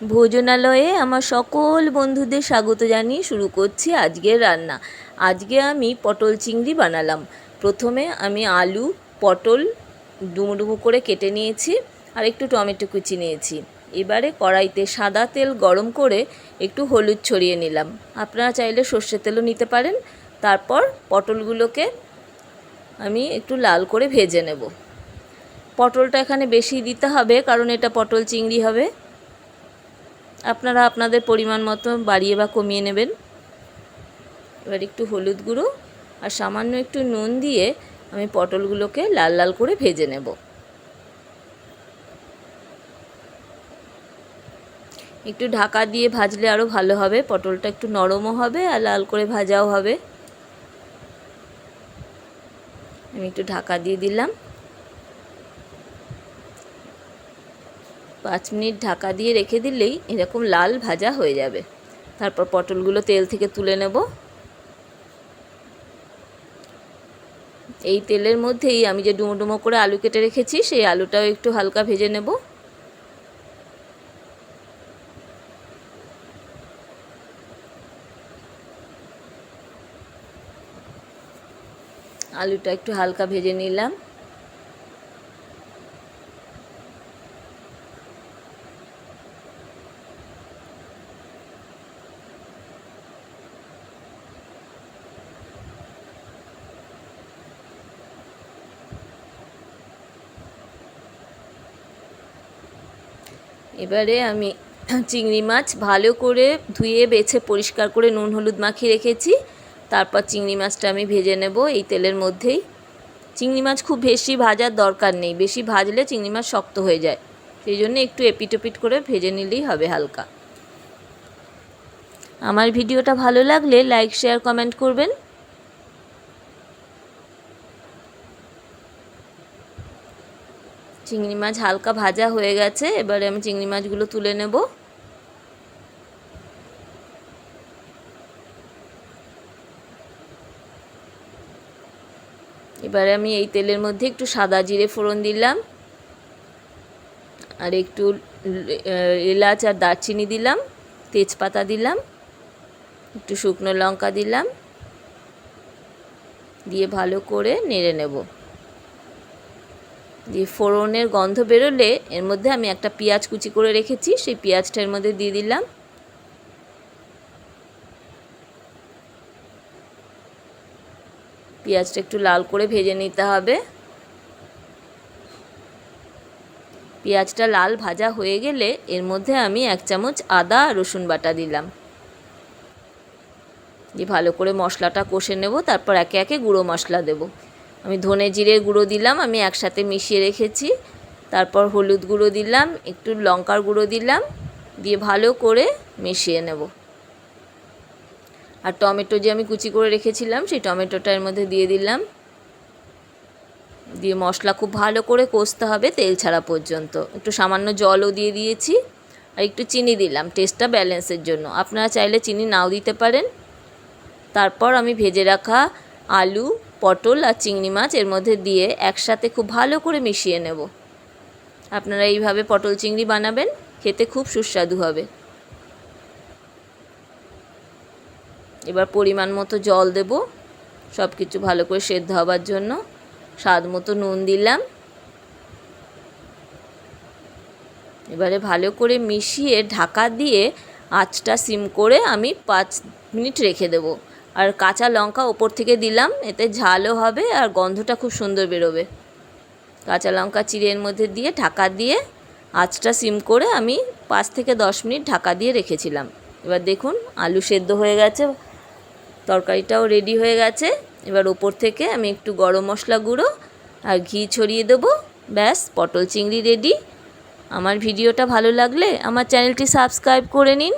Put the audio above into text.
ভোজনালয়ে আমার সকল বন্ধুদের স্বাগত জানিয়ে শুরু করছি আজকের রান্না। আজকে আমি পটল চিংড়ি বানালাম। প্রথমে আমি আলু, পটল ডুমো ডুমো করে কেটে নিয়েছি আর একটু টমেটো কুচি নিয়েছি। এবারে কড়াইতে সাদা তেল গরম করে একটু হলুদ ছড়িয়ে নিলাম। আপনারা চাইলে সর্ষের তেলও নিতে পারেন। তারপর পটলগুলোকে আমি একটু লাল করে ভেজে নেব। পটলটা এখানে বেশি দিতে হবে কারণ এটা পটল চিংড়ি হবে। আপনারা আপনাদের পরিমাণ মতো বাড়িয়ে বা কমিয়ে নেবেন। এবার একটু হলুদ গুঁড়ো আর সামান্য একটু নুন দিয়ে আমি পটলগুলোকে লাল লাল করে ভেজে নেব। একটু ঢাকা দিয়ে ভাজলে আরও ভালো হবে, পটলটা একটু নরমও হবে আর লাল করে ভাজাও হবে। আমি একটু ঢাকা দিয়ে দিলাম। পাঁচ মিনিট ঢাকা দিয়ে রেখে দিলেই এরকম লাল ভাজা হয়ে যাবে। তারপর পটলগুলো তেল থেকে তুলে নেব। এই তেলের মধ্যেই আমি যে ডুমো ডুমো করে আলু কেটে রেখেছি, সেই আলুটাও একটু হালকা ভেজে নেব। আলুটা একটু হালকা ভেজে নিলাম। এবারে আমি চিংড়ি মাছ ভালো করে ধুয়ে, বেছে, পরিষ্কার করে নুন, হলুদ মাখিয়ে রেখেছি। তারপর চিংড়ি মাছটা আমি ভেজে নেব এই তেলের মধ্যেই। চিংড়ি মাছ খুব বেশি ভাজার দরকার নেই, বেশি ভাজলে চিংড়ি মাছ শক্ত হয়ে যায়। সেই জন্য একটু এপিটোপিট করে ভেজে নিলেই হবে হালকা। আমার ভিডিওটা ভালো লাগলে লাইক, শেয়ার, কমেন্ট করবেন। চিংড়ি মাছ হালকা ভাজা হয়ে গেছে, এবারে আমি চিংড়ি মাছগুলো তুলে নেব। এবারে আমি এই তেলের মধ্যে একটু সাদা জিরে ফোড়ন দিলাম, আর একটু এলাচ আর দারচিনি দিলাম, তেজপাতা দিলাম, একটু শুকনো লঙ্কা দিলাম, দিয়ে ভালো করে নেড়ে নেব। দিয়ে ফোড়নের গন্ধ বেরোলে এর মধ্যে আমি একটা পেঁয়াজ কুচি করে রেখেছি, সেই পেঁয়াজটা এর মধ্যে দিয়ে দিলাম। পেঁয়াজটা একটু লাল করে ভেজে নিতে হবে। পেঁয়াজটা লাল ভাজা হয়ে গেলে এর মধ্যে আমি এক চামচ আদা, রসুন বাটা দিলাম। দিয়ে ভালো করে মশলাটা কষে নেব, তারপর একে একে গুঁড়ো মশলা দেব। আমি ধনে জিরে গুঁড়ো দিলাম, আমি একসাথে মিশিয়ে রেখেছি। তারপর হলুদ গুঁড়ো দিলাম, একটু লঙ্কার গুঁড়ো দিলাম, দিয়ে ভালো করে মিশিয়ে নেব। আর টমেটো যে আমি কুচি করে রেখেছিলাম, সেই টমেটোটা এর মধ্যে দিয়ে দিলাম। দিয়ে মশলা খুব ভালো করে কষতে হবে তেল ছাড়া পর্যন্ত। একটু সামান্য জলও দিয়ে দিয়েছি, আর একটু চিনি দিলাম, টেস্টটা ব্যালেন্সের জন্য। আপনারা চাইলে চিনি নাও দিতে পারেন। তারপর আমি ভেজে রাখা আলু পটল আর চিংড়ি মাছ এর মধ্যে দিয়ে একসাথে খুব ভালো করে মিশিয়ে নেব। আপনারা এইভাবে পটল চিংড়ি বানাবেন, খেতে খুব সুস্বাদু হবে। এবার পরিমাণ মতো জল দেব সব কিছু ভালো করে সেদ্ধ হবার জন্য। স্বাদ মতো নুন দিলাম। এবারে ভালো করে মিশিয়ে ঢাকা দিয়ে আঁচটা সিম করে আমি পাঁচ মিনিট রেখে দেব। আর কাঁচা লঙ্কা ওপর থেকে দিলাম, এতে ঝালও হবে আর গন্ধটা খুব সুন্দর বেরোবে। কাঁচা লঙ্কা চিড়ের মধ্যে দিয়ে ঢাকা দিয়ে আঁচটা সিম করে আমি পাঁচ থেকে দশ মিনিট ঢাকা দিয়ে রেখেছিলাম। এবার দেখুন, আলু সেদ্ধ হয়ে গেছে, তরকারিটাও রেডি হয়ে গেছে। এবার ওপর থেকে আমি একটু গরম মশলা গুঁড়ো আর ঘি ছড়িয়ে দেবো। ব্যাস, পটল চিংড়ি রেডি আমার ভিডিওটা ভালো লাগলে আমার চ্যানেলটি সাবস্ক্রাইব করে নিন।